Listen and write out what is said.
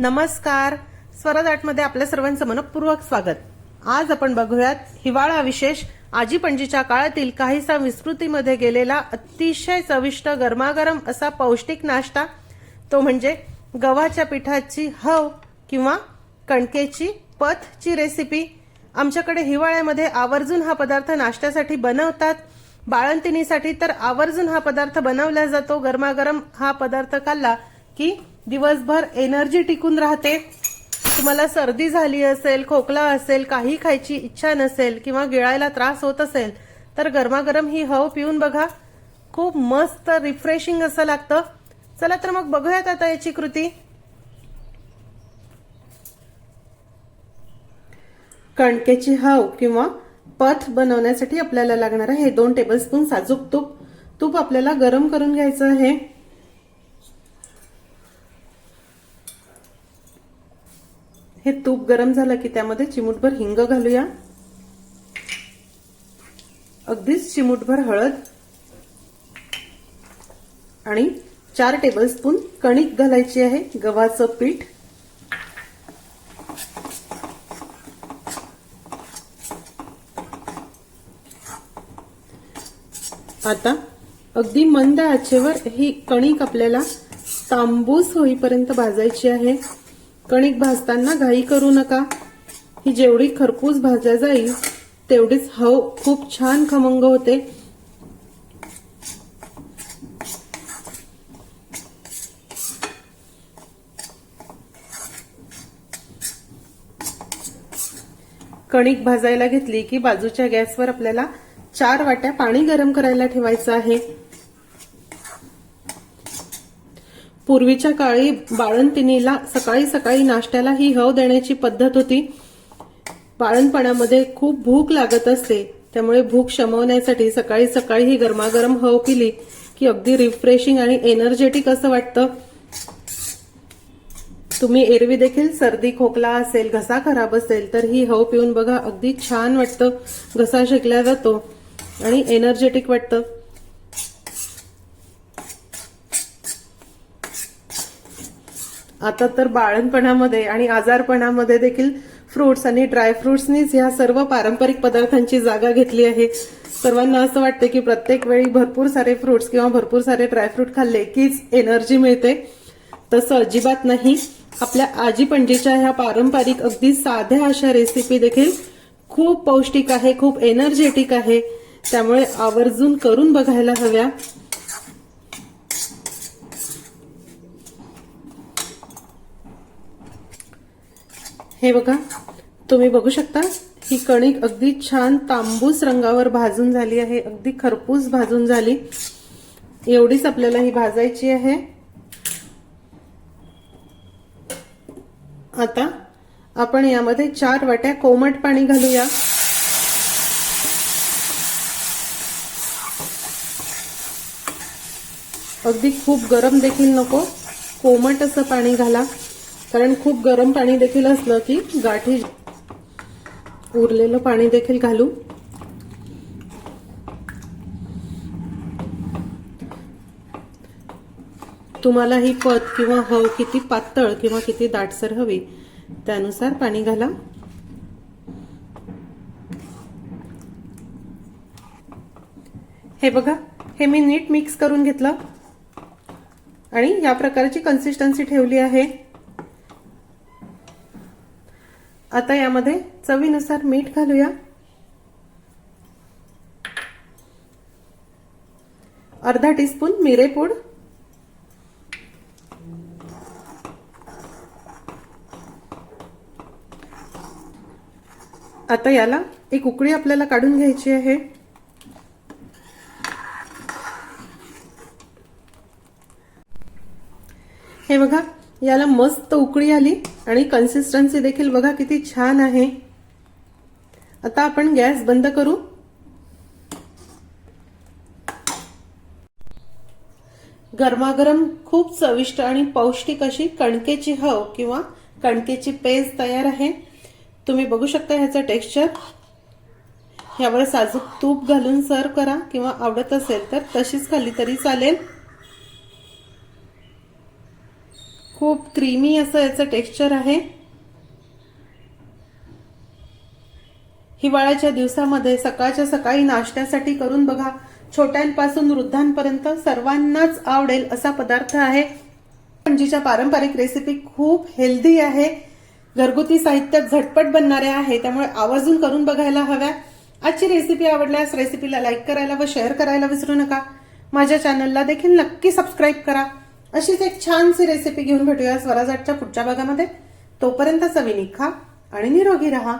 नमस्कार. स्वरदाटमध्ये आपल्या सर्वांचं मनपूर्वक स्वागत. आज आपण बघूयात हिवाळा विशेष आजी पणजीच्या काळातील काहीसा विस्मृतीमध्ये गेलेला अतिशय चविष्ट गरमागरम असा पौष्टिक नाश्ता. तो म्हणजे गव्हाच्या पिठाची हव किंवा कणकेची पथची रेसिपी आमच्याकडे हिवाळ्यामध्ये आवर्जून हा पदार्थ नाश्त्यासाठी बनवतात. बाळंतिणीसाठी तर आवर्जून हा पदार्थ बनवला जातो. गरमागरम हा पदार्थ खाल्ला की दिवसभर एनर्जी टिकून राहते. तुम्हाला सर्दी झाली असेल खोकला असेल काही खायची इच्छा नसेल किंवा गिळायला त्रास होत असेल तर गरमागरम ही हव पिऊन बघा. खूप मस्त रिफ्रेशिंग असं लागतं. चला तर मग बघूयात आता याची कृती. कणकेची हव किंवा पथ बनवण्यासाठी आपल्याला लागणार आहे हे दोन टेबलस्पून साजूक तूप. तूप आपल्याला गरम करून घ्यायचं आहे. हे तूप गरम झालं की त्यामध्ये चिमूटभर हिंग घालूया. अगदीच चिमूटभर हळद. आणि चार टेबलस्पून कणिक घालायची आहे गव्हाचं पीठ. आता अगदी मंद आचेवर ही कणिक आपल्याला तांबूस होईपर्यंत भाजायची आहे. कणिक भाजताना घाई करू नका. ही जेवढी खरपूस भाजल्या जाईल तेवढीच हव खूप छान खमंग होते. कणिक भाजायला घेतली की बाजूच्या गॅसवर आपल्याला चार वाट्या पाणी गरम करायला ठेवायचं आहे. पूर्वीच्या काळी बाळंतिणीला सकाळी सकाळी नाश्त्याला ही हव देण्याची पद्धत होती. बाळणपणामध्ये खूप भूक लागत असते. त्यामुळे भूक शमवण्यासाठी सकाळी सकाळी ही गरमागरम हव पिली की अगदी रिफ्रेशिंग आणि एनर्जेटिक असं वाटतं. तुम्ही एरवी देखील सर्दी खोकला असेल घसा खराब असेल तर ही हव पिऊन बघा अगदी छान वाटतं. घसा शेकला जातो आणि एनर्जेटिक वाटतं. आता तर बाळणपणामध्ये आणि आजारपणामध्ये देखील फ्रुट्स आणि ड्रायफ्रुट्सनीच ह्या सर्व पारंपरिक पदार्थांची जागा घेतली आहे. सर्वांना असं वाटतं की प्रत्येक वेळी भरपूर सारे फ्रुट्स किंवा भरपूर सारे ड्रायफ्रूट खाल्ले कीच एनर्जी मिळते. तसं अजिबात नाही. आपल्या आजी पणजीच्या ह्या पारंपरिक अगदी साध्या अशा रेसिपी देखील खूप पौष्टिक आहे खूप एनर्जेटिक आहे. त्यामुळे आवर्जून करून बघायला हव्या. हे बघा तुम्ही बघू शकता ही कणिक अगदी छान तांबूस रंगावर भाजून झाली आहे अगदी खरपूस भाजून झाली. एवढीच आपल्याला ही भाजायची आहे. आता आपण यामध्ये चार वाट्या कोमट पाणी घालूया. अगदी खूप गरम देखील नको कोमट असं पाणी घाला. कारण खूप गरम पाणी देखील असलं की गाठी उरलेलं पाणी देखील घालू. तुम्हाला ही पत किंवा हव किती पातळ किंवा किती दाटसर हवी त्यानुसार पाणी घाला. हे बघा हे मी नीट मिक्स करून घेतलं. आणि या प्रकारची कन्सिस्टन्सी ठेवली आहे. आता यामध्ये चवीनुसार मीठ घालूया. अर्धा टीस्पून मिरेपूड आता याला एक उकळी आपल्याला काढून घ्यायची आहे. हे बघा याला मस्त उकळी आली आणि कन्सिस्टन्सी देखील बघा किती छान आहे. आता आपण गॅस बंद करू. गरमागरम खूप चविष्ट आणि पौष्टिक अशी कणकेची हव किंवा कणकेची पेज तयार आहे. तुम्ही बघू शकता ह्याचं टेक्स्चर यावर साजूक तूप घालून सर्व करा किंवा आवडत असेल तर तशीच खाल्ली तरी चालेल. खूप क्रीमी असं याचं टेक्स्चर आहे. हिवाळ्याच्या दिवसामध्ये सकाळच्या सकाळी नाश्त्यासाठी करून बघा. छोट्यांपासून वृद्धांपर्यंत सर्वांनाच आवडेल असा पदार्थ आहे. पणजीच्या पारंपरिक रेसिपी खूप हेल्दी आहे. घरगुती साहित्यात झटपट बनणाऱ्या आहे त्यामुळे आवर्जून करून बघायला हव्या. आजची रेसिपी आवडल्यास रेसिपीला लाईक करायला व शेअर करायला विसरू नका. माझ्या चॅनलला देखील नक्की सबस्क्राईब करा. अशीच एक छानशी रेसिपी घेऊन भेटूया स्वराजाटच्या पुढच्या भागामध्ये. तोपर्यंत चवी निखा आणि निरोगी राहा.